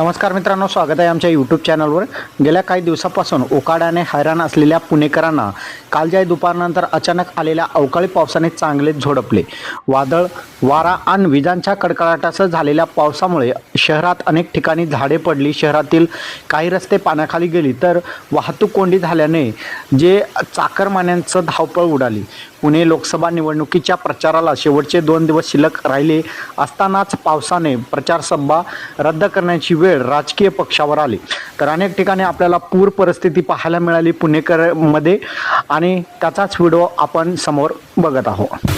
नमस्कार मित्रांनो स्वागत आहे आमच्या यूट्यूब चॅनलवर गेल्या काही दिवसापासून ओकाड्याने हैराण असलेल्या पुणेकरांना काल ज्या दुपारनंतर अचानक आलेल्या अवकाळी पावसाने चांगलेच झोडपले. वादळ वारा आणि विजांच्या कडकडाटासह झालेल्या पावसामुळे शहरात अनेक ठिकाणी झाडे पडली. शहरातील काही रस्ते पाण्याखाली गेली तर वाहतूक कोंडी झाल्याने जे चाकरमान्यांचं धावपळ उडाली. पुणे लोकसभा निवडणुकीच्या प्रचाराला शेवटचे दोन दिवस शिल्लक राहिले असतानाच पावसाने प्रचारसभा रद्द करण्याची वेळ राजकीय पक्षावर आली. तर अनेक ठिकाणी आपल्याला पूर परिस्थिती पाहायला मिळाली पुणेकरमध्ये आणि त्याचाच व्हिडिओ आपण समोर बघत आहोत.